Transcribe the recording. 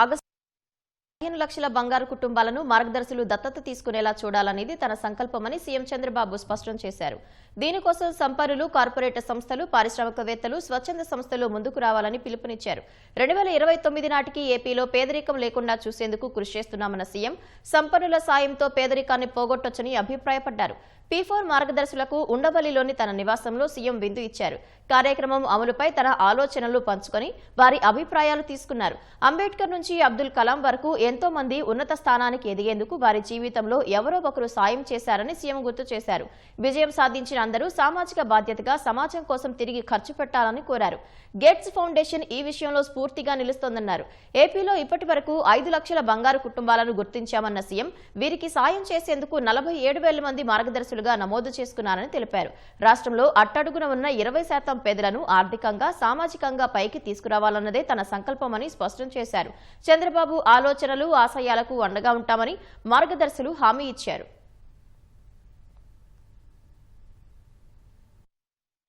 August పదిహేను లక్షల బంగారు కుటుంబాలను మార్గదర్శులు దత్తత తీసుకునేలా చూడాలనేది తన సంకల్పమని సీఎం చంద్రబాబు స్పష్టం చేశారు. దీనికోసం సంపన్నులు కార్పొరేట్ సంస్థలు పారిశ్రామికవేత్తలు స్వచ్ఛంద సంస్థలు ముందుకు రావాలని పిలుపునిచ్చారు. రెండు వేల ఇరవై తొమ్మిది నాటికి ఏపీలో పేదరికం లేకుండా చూసేందుకు కృషి చేస్తున్నామన్న సీఎం సంపన్నుల సాయంతో పేదరికాన్ని పోగొట్టొచ్చని అభిప్రాయపడ్డారు. పీ ఫోర్ మార్గదర్శులకు ఉండవల్లిలోని తన నివాసంలో సీఎం విందు ఇచ్చారు. కార్యక్రమం అమలుపై తన ఆలోచనలు పంచుకొని వారి అభిప్రాయాలు తీసుకున్నారు. అంబేద్కర్ నుంచి అబ్దుల్ కలాం వరకు ఎంతో మంది ఉన్నత స్థానానికి ఎదిగేందుకు వారి జీవితంలో ఎవరో ఒకరు సాయం చేశారని సీఎం గుర్తు చేశారు. విజయం సాధించిన అందరూ సామాజిక బాధ్యతగా సమాజం కోసం తిరిగి ఖర్చు పెట్టాలని కోరారు. గేట్స్ ఫౌండేషన్ ఈ విషయంలో స్ఫూర్తిగా నిలుస్తోందన్నారు. ఏపీలో ఇప్పటి వరకు ఐదు లక్షల బంగారు కుటుంబాలను గుర్తించామన్న సీఎం వీరికి సాయం చేసేందుకు నలభై ఏడు వేల మంది నమోదు చేసుకున్నారని తెలిపారు. రాష్ట్రంలో అట్టడుగున ఉన్న ఇరవై శాతం పేదలను ఆర్థికంగా సామాజికంగా పైకి తీసుకురావాలన్నదే తన సంకల్పమని స్పష్టం చేశారు. చంద్రబాబు ఆలోచనలు ఆశయాలకు అండగా ఉంటామని మార్గదర్శులు హామీ ఇచ్చారు.